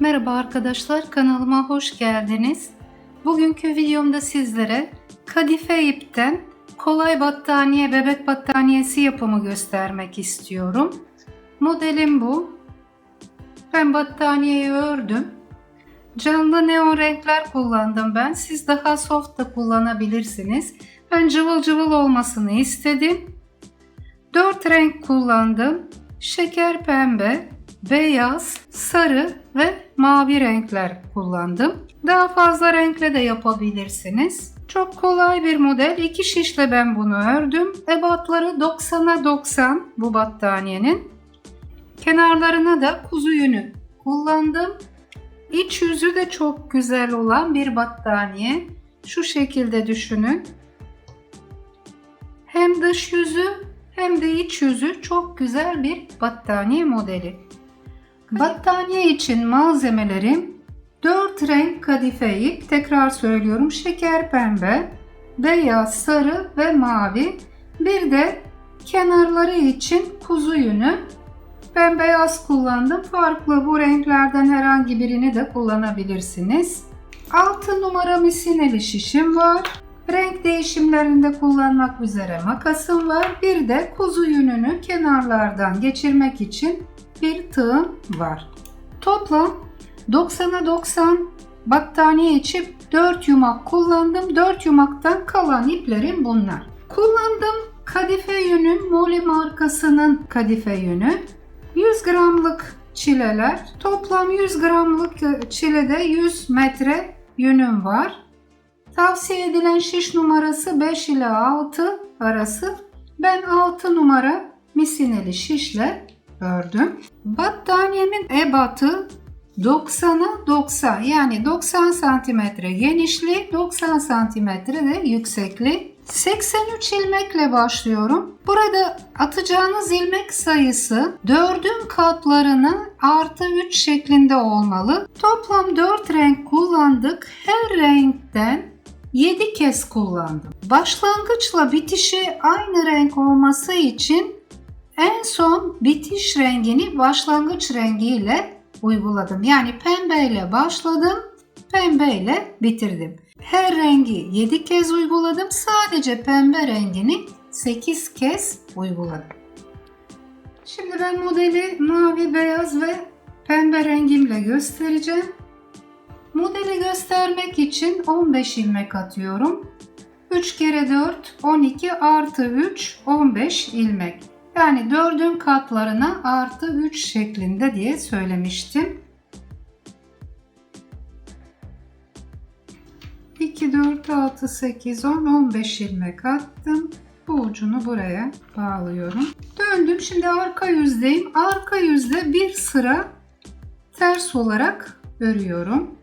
Merhaba arkadaşlar kanalıma hoş geldiniz. Bugünkü videomda sizlere kadife ipten kolay battaniye bebek battaniyesi yapımı göstermek istiyorum. Modelim bu. Ben battaniyeyi ördüm. Canlı neon renkler kullandım ben. Siz daha soft da kullanabilirsiniz. Ben cıvıl cıvıl olmasını istedim. 4 renk kullandım. Şeker pembe, beyaz, sarı ve mavi renkler kullandım. Daha fazla renkle de yapabilirsiniz. Çok kolay bir model. İki şişle ben bunu ördüm. Ebatları 90'a 90 bu battaniyenin. Kenarlarına da kuzu yünü kullandım. İç yüzü de çok güzel olan bir battaniye. Şu şekilde düşünün. Hem dış yüzü hem de iç yüzü çok güzel bir battaniye modeli. Battaniye için malzemelerim 4 renk kadife ip. Tekrar söylüyorum. Şeker pembe, beyaz, sarı ve mavi. Bir de kenarları için kuzu yünü. Ben beyaz kullandım. Farklı bu renklerden herhangi birini de kullanabilirsiniz. 6 numara misineli şişim var. Renk değişimlerinde kullanmak üzere makasım var. Bir de kuzu yününü kenarlardan geçirmek için bir tığım var. Toplam 90'a 90 battaniye için 4 yumak kullandım. 4 yumaktan kalan iplerim bunlar. Kullandığım kadife yünüm Moli markasının kadife yünü. 100 gramlık çileler. Toplam 100 gramlık çilede 100 metre yünüm var. Tavsiye edilen şiş numarası 5 ile 6 arası. Ben 6 numara misineli şişle ördüm. Battaniyemin ebatı 90'a 90 yani 90 santimetre genişliği 90 santimetre de yüksekliği. 83 ilmekle başlıyorum. Burada atacağınız ilmek sayısı 4'ün katlarına artı 3 şeklinde olmalı. Toplam 4 renk kullandık. Her renkten 7 kez kullandım. Başlangıçla bitişi aynı renk olması için en son bitiş rengini başlangıç rengiyle uyguladım. Yani pembeyle başladım, pembeyle bitirdim. Her rengi 7 kez uyguladım. Sadece pembe rengini 8 kez uyguladım. Şimdi ben modeli mavi, beyaz ve pembe rengimle göstereceğim. Modeli göstermek için 15 ilmek atıyorum. 3 kere 4 12 artı 3 15 ilmek. Yani 4'ün katlarına artı 3 şeklinde diye söylemiştim. 2, 4, 6, 8, 10, 15 ilmek attım. Bu ucunu buraya bağlıyorum. Döndüm. Şimdi arka yüzdeyim. Arka yüzde bir sıra ters olarak örüyorum.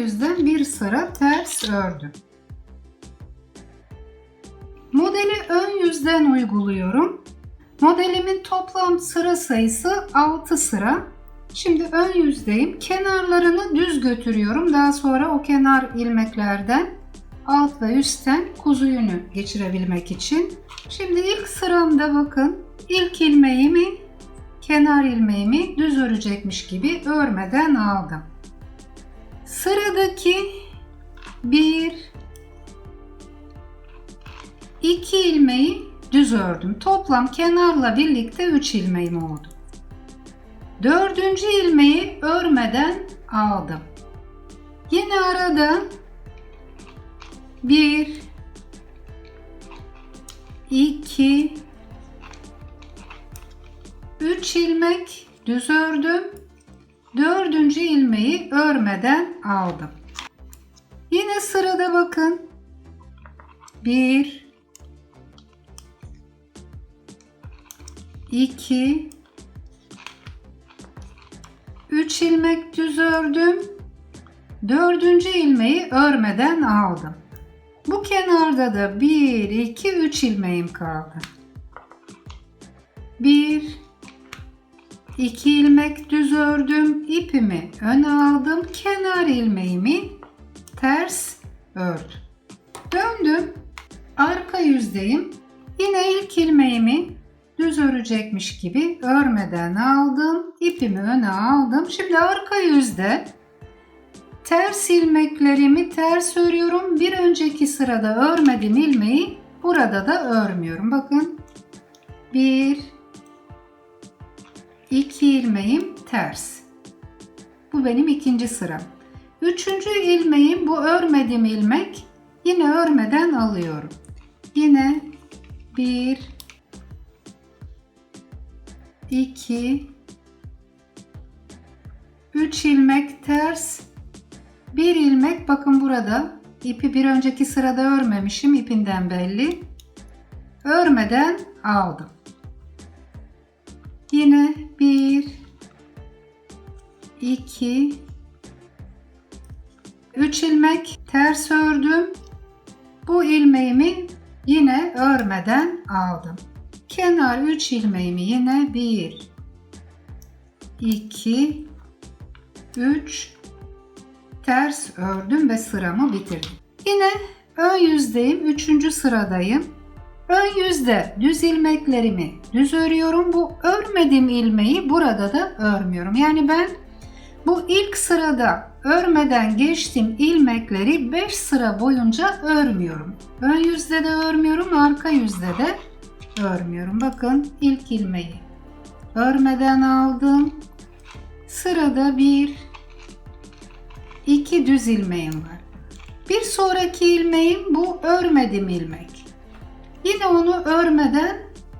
Yüzden bir sıra ters ördüm. Modeli ön yüzden uyguluyorum. Modelimin toplam sıra sayısı 6 sıra. Şimdi ön yüzdeyim. Kenarlarını düz götürüyorum. Daha sonra o kenar ilmeklerden alt ve üstten kuzu yünü geçirebilmek için. Şimdi ilk sıramda bakın ilk ilmeğimi kenar ilmeğimi düz örecekmiş gibi örmeden aldım. Sıradaki bir iki ilmeği düz ördüm. Toplam kenarla birlikte 3 ilmeğim oldu. Dördüncü ilmeği örmeden aldım. Yine arada bir iki üç ilmek düz ördüm. Dördüncü ilmeği örmeden aldım. Yine sırada bakın. Bir, iki, üç ilmek düz ördüm. Dördüncü ilmeği örmeden aldım. Bu kenarda da bir, iki, üç ilmeğim kaldı. Bir, 2 ilmek düz ördüm. ipimi öne aldım. Kenar ilmeğimi ters ördüm. Döndüm. Arka yüzdeyim. Yine ilk ilmeğimi düz örecekmiş gibi örmeden aldım. ipimi öne aldım. Şimdi arka yüzde ters ilmeklerimi ters örüyorum. Bir önceki sırada örmedim ilmeği. Burada da örmüyorum. Bakın. 1 İlk ilmeğim ters. Bu benim ikinci sıram. Üçüncü ilmeğim bu örmediğim ilmek. Yine örmeden alıyorum. Yine bir, iki, üç ilmek ters. Bir ilmek bakın burada ipi bir önceki sırada örmemişim ipinden belli. Örmeden aldım. Yine bir, iki, üç ilmek ters ördüm. Bu ilmeğimi yine örmeden aldım. Kenar 3 ilmeğimi yine 1 2 3 ters ördüm ve sıramı bitirdim. Yine ön yüzdeyim. 3. sıradayım. Ön yüzde düz ilmeklerimi düz örüyorum. Bu örmediğim ilmeği burada da örmüyorum. Yani ben bu ilk sırada örmeden geçtiğim ilmekleri 5 sıra boyunca örmüyorum. Ön yüzde de örmüyorum, arka yüzde de örmüyorum. Bakın ilk ilmeği örmeden aldım. Sırada bir, iki düz ilmeğim var. Bir sonraki ilmeğim bu örmediğim ilmek. Yine onu örmeden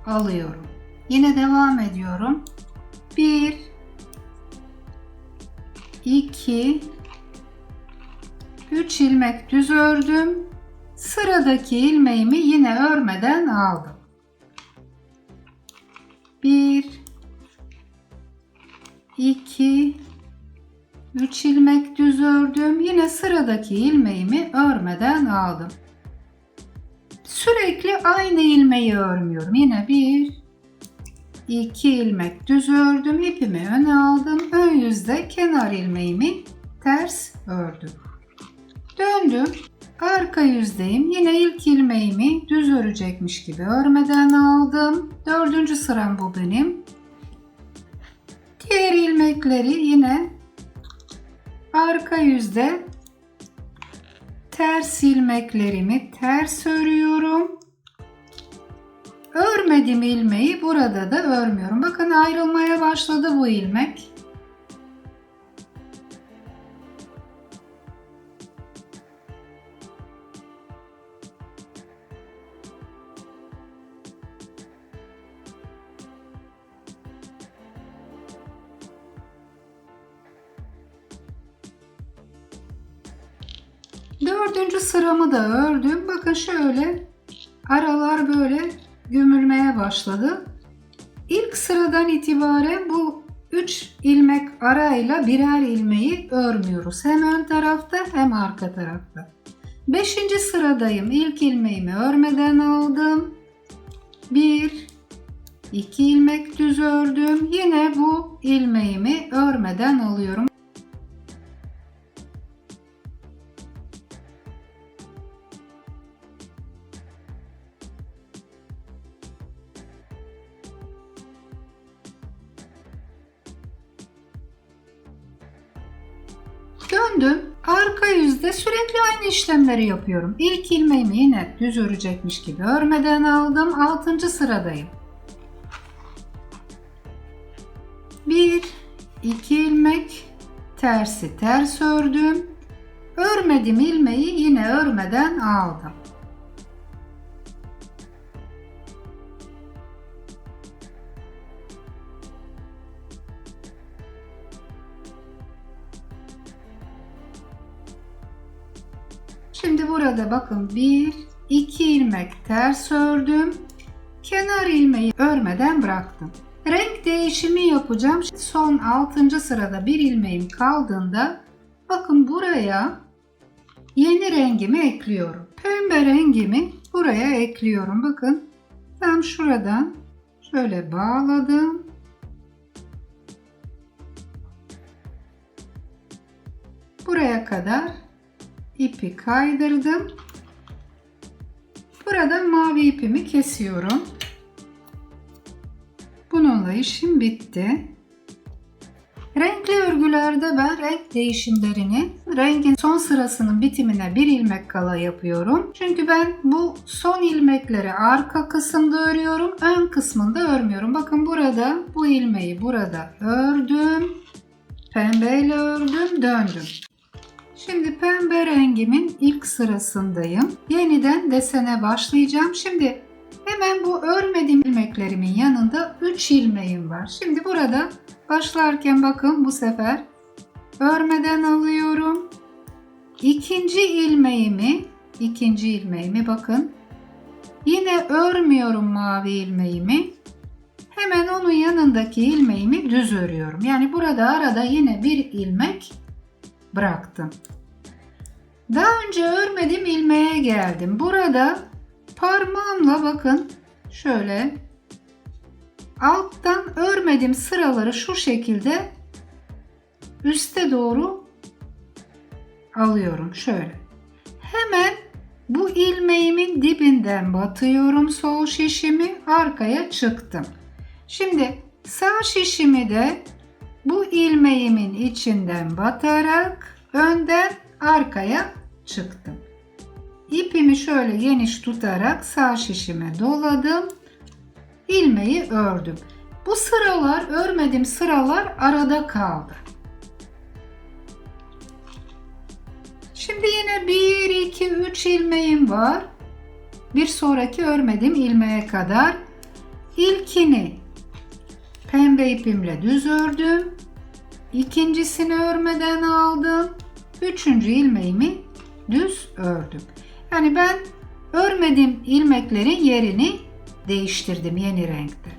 alıyorum. Yine devam ediyorum. Bir, 2 3 ilmek düz ördüm. Sıradaki ilmeğimi yine örmeden aldım. 1 2 3 ilmek düz ördüm. Yine sıradaki ilmeğimi örmeden aldım. Sürekli aynı ilmeği örmüyorum. Yine 1 2 ilmek düz ördüm. ipimi öne aldım. Ön yüzde kenar ilmeğimi ters ördüm. Döndüm. Arka yüzdeyim. Yine ilk ilmeğimi düz örecekmiş gibi örmeden aldım. Dördüncü sıram bu benim. Diğer ilmekleri yine arka yüzde ters ilmeklerimi ters örüyorum. Örmediğim ilmeği burada da örmüyorum. Bakın ayrılmaya başladı bu ilmek. Sıramı da ördüm. Bakın şöyle aralar böyle gömülmeye başladı. İlk sıradan itibaren bu 3 ilmek arayla birer ilmeği örmüyoruz. Hem ön tarafta hem arka tarafta. 5. sıradayım. İlk ilmeğimi örmeden aldım. 1 2 ilmek düz ördüm. Yine bu ilmeğimi örmeden alıyorum. Sürekli aynı işlemleri yapıyorum. İlk ilmeğimi yine düz örecekmiş gibi örmeden aldım. 6. sıradayım. 1 2 ilmek tersi ters ördüm. Örmedim ilmeği yine örmeden aldım. Burada bakın 1, 2 ilmek ters ördüm. Kenar ilmeği örmeden bıraktım. Renk değişimi yapacağım. Son 6. sırada bir ilmeğim kaldığında bakın buraya yeni rengimi ekliyorum. Pembe rengimi buraya ekliyorum. Bakın ben şuradan şöyle bağladım. Buraya kadar ipi kaydırdım. Burada mavi ipimi kesiyorum. Bununla işim bitti. Renkli örgülerde ben renk değişimlerini rengin son sırasının bitimine bir ilmek kala yapıyorum. Çünkü ben bu son ilmekleri arka kısımda örüyorum, ön kısmında örmüyorum. Bakın burada bu ilmeği burada ördüm. Pembeyle ördüm, döndüm. Şimdi pembe rengimin ilk sırasındayım. Yeniden desene başlayacağım. Şimdi hemen bu örmediğim ilmeklerimin yanında 3 ilmeğim var. Şimdi burada başlarken bakın bu sefer örmeden alıyorum. İkinci ilmeğimi, ikinci ilmeğimi bakın. Yine örmüyorum mavi ilmeğimi. Hemen onun yanındaki ilmeğimi düz örüyorum. Yani burada arada yine bir ilmek bıraktım. Daha önce örmediğim ilmeğe geldim. Burada parmağımla bakın şöyle alttan örmediğim sıraları şu şekilde üste doğru alıyorum şöyle. Hemen bu ilmeğimin dibinden batıyorum sol şişimi arkaya çıktım. Şimdi sağ şişimi de bu ilmeğimin içinden batarak önden arkaya çıktım. İpimi şöyle geniş tutarak sağ şişime doladım. ilmeği ördüm. Bu sıralar örmediğim sıralar arada kaldı. Şimdi yine 1 2 3 ilmeğim var. Bir sonraki örmediğim ilmeğe kadar ilkini pembe ipimle düz ördüm. İkincisini örmeden aldım. Üçüncü ilmeğimi düz ördüm. Yani ben örmediğim ilmeklerin yerini değiştirdim yeni renkte.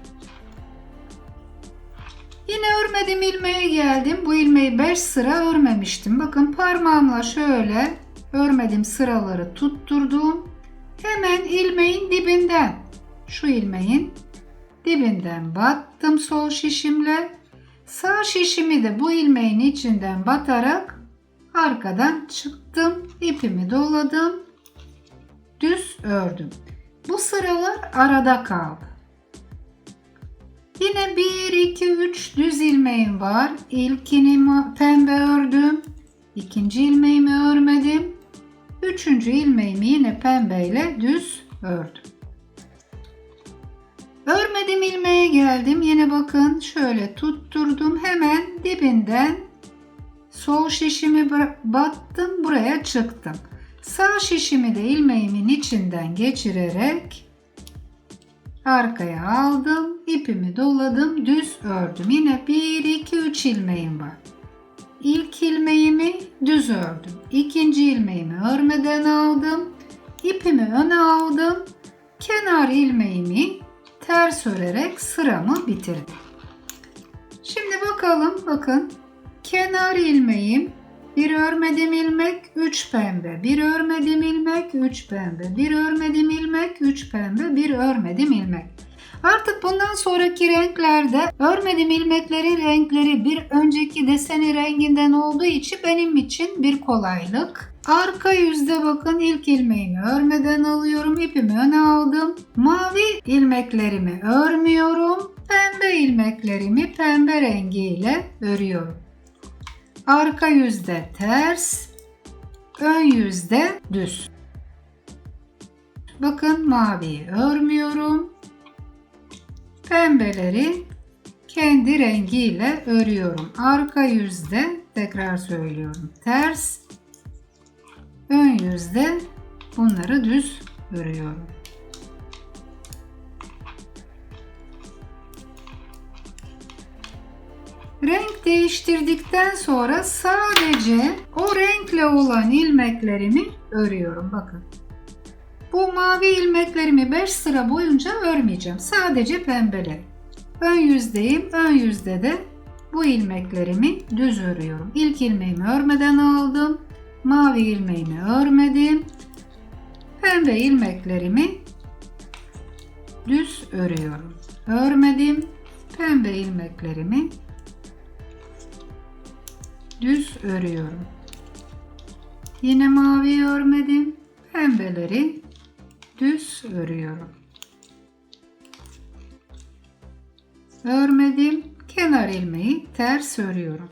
Yine örmediğim ilmeğe geldim. Bu ilmeği 5 sıra örmemiştim. Bakın parmağımla şöyle örmediğim sıraları tutturdum. Hemen ilmeğin dibinden şu ilmeğin dibinden battım sol şişimle. Sağ şişimi de bu ilmeğin içinden batarak arkadan çıktım. ipimi doladım. Düz ördüm. Bu sıralar arada kaldı. Yine 1, 2, 3 düz ilmeğim var. İlkini pembe ördüm. İkinci ilmeğimi örmedim. Üçüncü ilmeğimi yine pembeyle düz ördüm. Örmedim ilmeğe geldim. Yine bakın şöyle tutturdum. Hemen dibinden sol şişimi battım. Buraya çıktım. Sağ şişimi de ilmeğimin içinden geçirerek arkaya aldım. ipimi doladım. Düz ördüm. Yine 1, 2, 3 ilmeğim var. İlk ilmeğimi düz ördüm. İkinci ilmeğimi örmeden aldım. ipimi öne aldım. Kenar ilmeğimi ters örerek sıramı bitirdim. Şimdi bakalım bakın kenar ilmeğim bir örmedim ilmek 3 pembe bir örmedim ilmek 3 pembe bir örmedim ilmek 3 pembe bir örmedim ilmek. Artık bundan sonraki renklerde örmedim ilmeklerin renkleri bir önceki deseni renginden olduğu için benim için bir kolaylık. Arka yüzde bakın ilk ilmeğimi örmeden alıyorum. ipimi öne aldım. Mavi ilmeklerimi örmüyorum. Pembe ilmeklerimi pembe rengiyle örüyorum. Arka yüzde ters, ön yüzde düz. Bakın maviyi örmüyorum. Pembeleri kendi rengiyle örüyorum. Arka yüzde tekrar söylüyorum. Ters, ön yüzde bunları düz örüyorum. Renk değiştirdikten sonra sadece o renkle olan ilmeklerimi örüyorum. Bakın. Bu mavi ilmeklerimi 5 sıra boyunca örmeyeceğim. Sadece pembeleri. Ön yüzdeyim. Ön yüzde de bu ilmeklerimi düz örüyorum. İlk ilmeğimi örmeden aldım. Mavi ilmeğimi örmedim. Pembe ilmeklerimi düz örüyorum. Örmedim. Pembe ilmeklerimi düz örüyorum. Yine mavi örmedim. Pembeleri düz örüyorum. Örmedim. Kenar ilmeği ters örüyorum.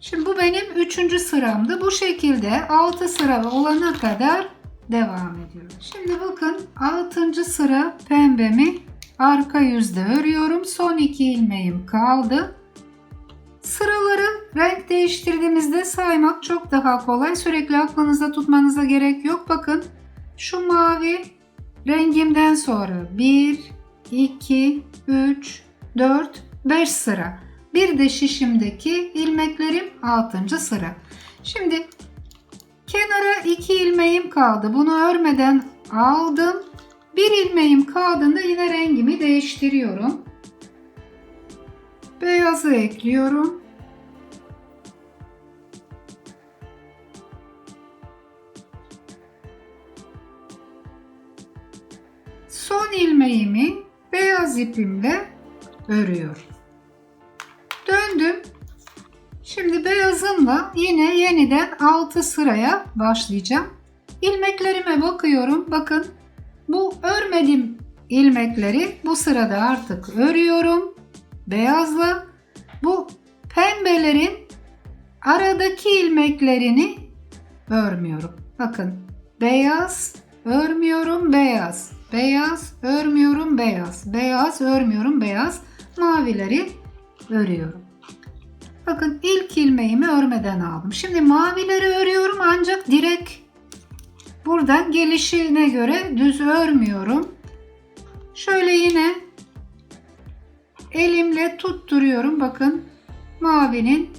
Şimdi bu benim üçüncü sıramdı. Bu şekilde 6 sıra olana kadar devam ediyorum. Şimdi bakın 6. sıra pembemi arka yüzde örüyorum. Son iki ilmeğim kaldı. Sıraları renk değiştirdiğimizde saymak çok daha kolay. Sürekli aklınızda tutmanıza gerek yok. Bakın şu mavi rengimden sonra 1, 2, 3, 4, 5 sıra. Bir de şişimdeki ilmeklerim 6. sıra. Şimdi kenara 2 ilmeğim kaldı. Bunu örmeden aldım. Bir ilmeğim kaldığında yine rengimi değiştiriyorum. Beyazı ekliyorum. Son ilmeğimi beyaz ipimle örüyorum. Döndüm. Şimdi beyazımla yine yeniden 6 sıraya başlayacağım. İlmeklerime bakıyorum. Bakın bu örmediğim ilmekleri bu sırada artık örüyorum. Beyazla bu pembelerin aradaki ilmeklerini örmüyorum. Bakın beyaz örmüyorum beyaz. Beyaz örmüyorum beyaz. Beyaz örmüyorum beyaz. Mavileri örüyorum. Bakın ilk ilmeğimi örmeden aldım. Şimdi mavileri örüyorum ancak direkt buradan gelişine göre düz örmüyorum. Şöyle yine elimle tutturuyorum. Bakın mavinin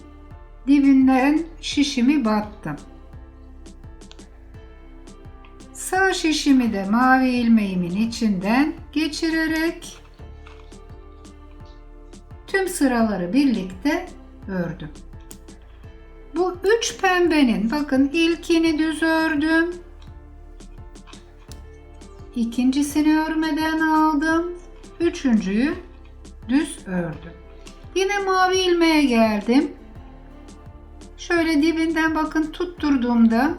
dibinden şişimi battım. Sağ şişimi de mavi ilmeğimin içinden geçirerek tüm sıraları birlikte ördüm. Bu üç pembenin bakın ilkini düz ördüm. İkincisini örmeden aldım. Üçüncüyü düz ördüm. Yine mavi ilmeğe geldim. Şöyle dibinden bakın tutturduğumda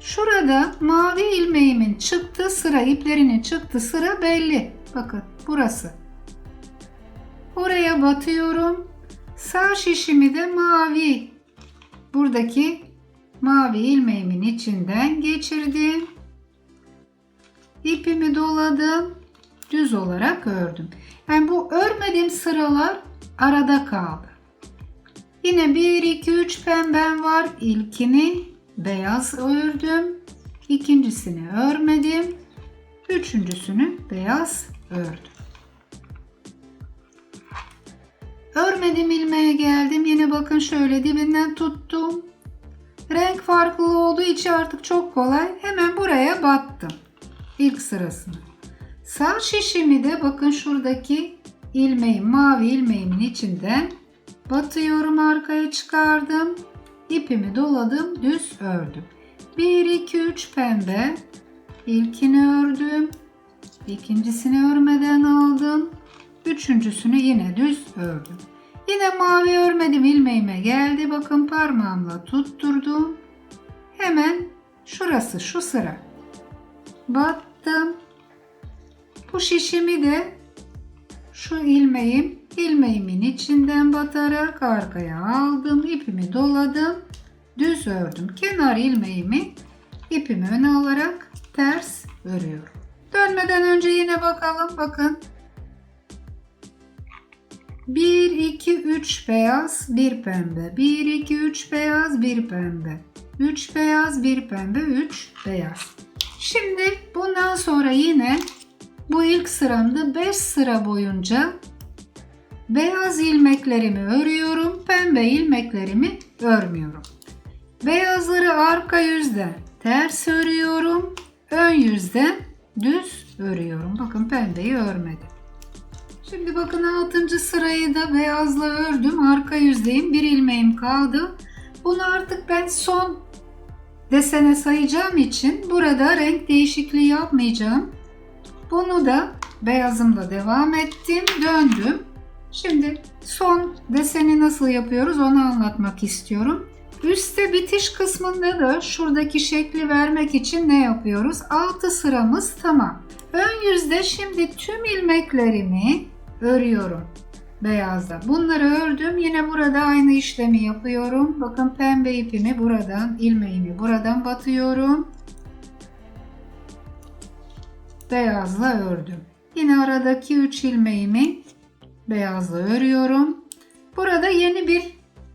şurada mavi ilmeğimin çıktığı sıra iplerinin çıktığı sıra belli. Bakın burası. Oraya batıyorum. Sağ şişimi de mavi buradaki mavi ilmeğimin içinden geçirdim. İpimi doladım. Düz olarak ördüm. Yani bu örmediğim sıralar arada kaldı. Yine 1 2 3 pembem var. İlkini beyaz ördüm. İkincisini örmedim. Üçüncüsünü beyaz ördüm. Örmedim ilmeğe geldim. Yine bakın şöyle dibinden tuttum. Renk farklı olduğu için artık çok kolay. Hemen buraya battım. İlk sırasını. Sağ şişimi de bakın şuradaki ilmeğin mavi ilmeğimin içinden batıyorum arkaya çıkardım. İpimi doladım düz ördüm. 1 2 3 pembe. İlkini ördüm. İkincisini örmeden aldım. Üçüncüsünü yine düz ördüm. Yine mavi örmedim ilmeğime geldi. Bakın parmağımla tutturdum. Hemen şurası şu sıra. Battım. Bu şişimi de şu ilmeğim ilmeğimin içinden batarak arkaya aldım. ipimi doladım. Düz ördüm. Kenar ilmeğimi ipimi öne alarak ters örüyorum. Dönmeden önce yine bakalım. Bakın 1, 2, 3 beyaz, 1 pembe. 1, 2, 3 beyaz, 1 pembe. 3 beyaz, 1 pembe, 3 beyaz. Şimdi bundan sonra yine bu ilk sıramda 5 sıra boyunca beyaz ilmeklerimi örüyorum. Pembe ilmeklerimi örmüyorum. Beyazları arka yüzden ters örüyorum. Ön yüzden düz örüyorum. Bakın pembeyi örmedim. Şimdi bakın 6. sırayı da beyazla ördüm. Arka yüzdeyim. Bir ilmeğim kaldı. Bunu artık ben son desene sayacağım için burada renk değişikliği yapmayacağım. Bunu da beyazımla devam ettim. Döndüm. Şimdi son deseni nasıl yapıyoruz onu anlatmak istiyorum. Üste bitiş kısmında da şuradaki şekli vermek için ne yapıyoruz? 6 sıramız tamam. Ön yüzde şimdi tüm ilmeklerimi örüyorum beyazda. Bunları ördüm. Yine burada aynı işlemi yapıyorum. Bakın pembe ipimi buradan, ilmeğimi buradan batıyorum. Beyazla ördüm. Yine aradaki 3 ilmeğimi beyazla örüyorum. Burada yeni bir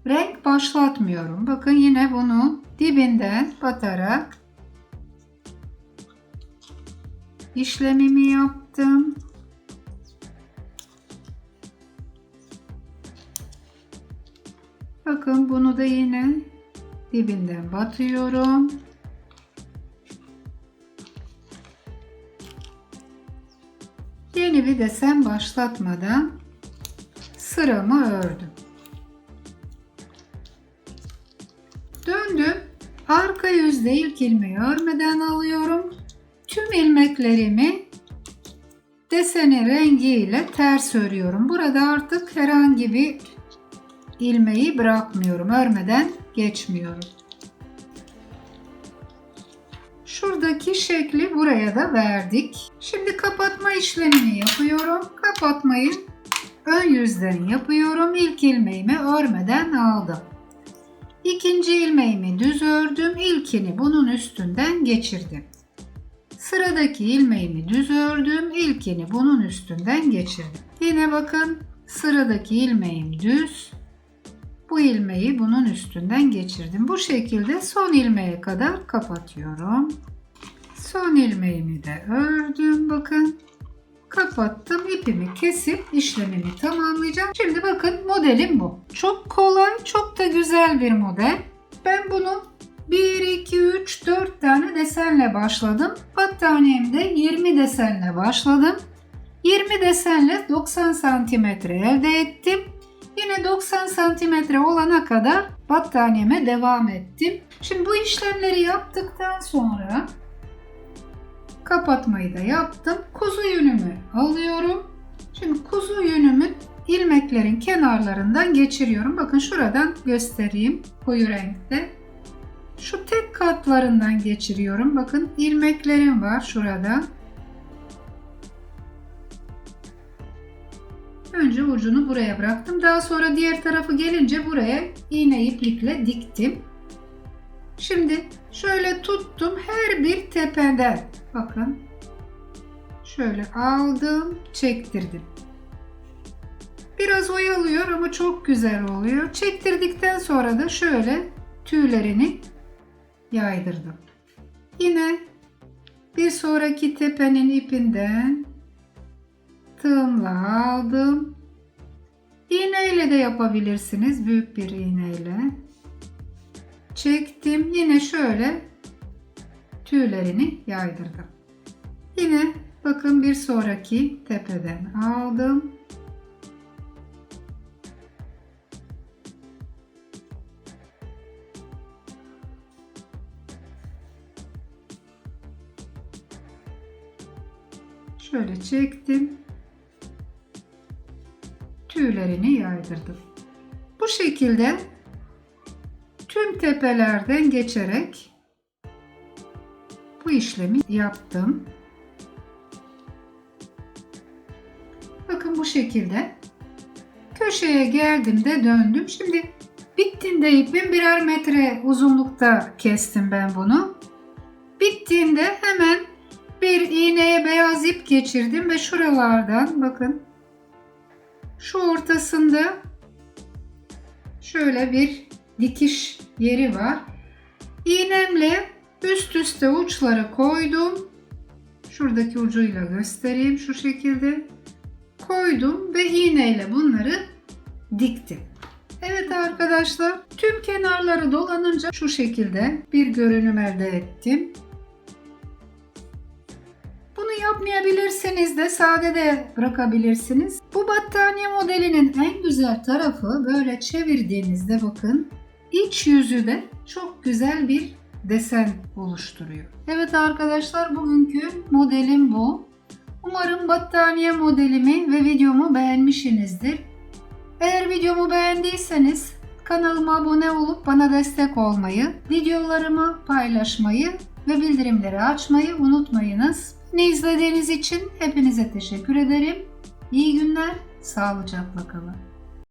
renk başlatmıyorum. Bakın yine bunu dibinden batarak işlemimi yaptım. Bakın bunu da yine dibinden batıyorum. Yeni bir desen başlatmadan sıramı ördüm. Döndüm. Arka yüzde ilk ilmeği örmeden alıyorum. Tüm ilmeklerimi desenin rengiyle ters örüyorum. Burada artık herhangi bir ilmeği bırakmıyorum. Örmeden geçmiyorum. Şuradaki şekli buraya da verdik. Şimdi kapatma işlemini yapıyorum. Kapatmayı ön yüzden yapıyorum. İlk ilmeğimi örmeden aldım. İkinci ilmeğimi düz ördüm. İlkini bunun üstünden geçirdim. Sıradaki ilmeğimi düz ördüm. İlkini bunun üstünden geçirdim. Yine bakın sıradaki ilmeğim düz. Bu ilmeği bunun üstünden geçirdim. Bu şekilde son ilmeğe kadar kapatıyorum. Son ilmeğimi de ördüm. Bakın kapattım. ipimi kesip işlemimi tamamlayacağım. Şimdi bakın modelim bu. Çok kolay, çok da güzel bir model. Ben bunu 1, 2, 3, 4 tane desenle başladım. Battaniyemde 20 desenle başladım. 20 desenle 90 santimetre elde ettim. Yine 90 santimetre olana kadar battaniyeme devam ettim. Şimdi bu işlemleri yaptıktan sonra kapatmayı da yaptım. Kuzu yünümü alıyorum. Şimdi kuzu yünümün ilmeklerin kenarlarından geçiriyorum. Bakın şuradan göstereyim koyu renkte. Şu tek katlarından geçiriyorum. Bakın ilmeklerim var şurada. Önce ucunu buraya bıraktım. Daha sonra diğer tarafı gelince buraya iğne iplikle diktim. Şimdi şöyle tuttum her bir tepeden. Bakın. Şöyle aldım, çektirdim. Biraz oyalıyor ama çok güzel oluyor. Çektirdikten sonra da şöyle tüylerini yaydırdım. Yine bir sonraki tepenin ipinden tığımla aldım. İğneyle de yapabilirsiniz. Büyük bir iğneyle. Çektim. Yine şöyle tüylerini yaydırdım. Yine bakın bir sonraki tepeden aldım. Şöyle çektim. Tüylerini yaydırdım. Bu şekilde tüm tepelerden geçerek bu işlemi yaptım. Bakın bu şekilde köşeye geldim de döndüm. Şimdi bittiğinde ipim birer metre uzunlukta kestim ben bunu. Bittiğinde hemen bir iğneye beyaz ip geçirdim ve şuralardan bakın şu ortasında şöyle bir dikiş yeri var. İğnemle üst üste uçları koydum. Şuradaki ucuyla göstereyim şu şekilde. Koydum ve iğneyle bunları diktim. Evet arkadaşlar tüm kenarları dolanınca şu şekilde bir görünüm elde ettim. Yapmayabilirsiniz de sade de bırakabilirsiniz. Bu battaniye modelinin en güzel tarafı böyle çevirdiğinizde bakın iç yüzü de çok güzel bir desen oluşturuyor. Evet arkadaşlar bugünkü modelim bu. Umarım battaniye modelimi ve videomu beğenmişsinizdir. Eğer videomu beğendiyseniz Kanalıma abone olup bana destek olmayı, videolarımı paylaşmayı ve bildirimleri açmayı unutmayınız. Beni izlediğiniz için hepinize teşekkür ederim. İyi günler, sağlıcakla kalın.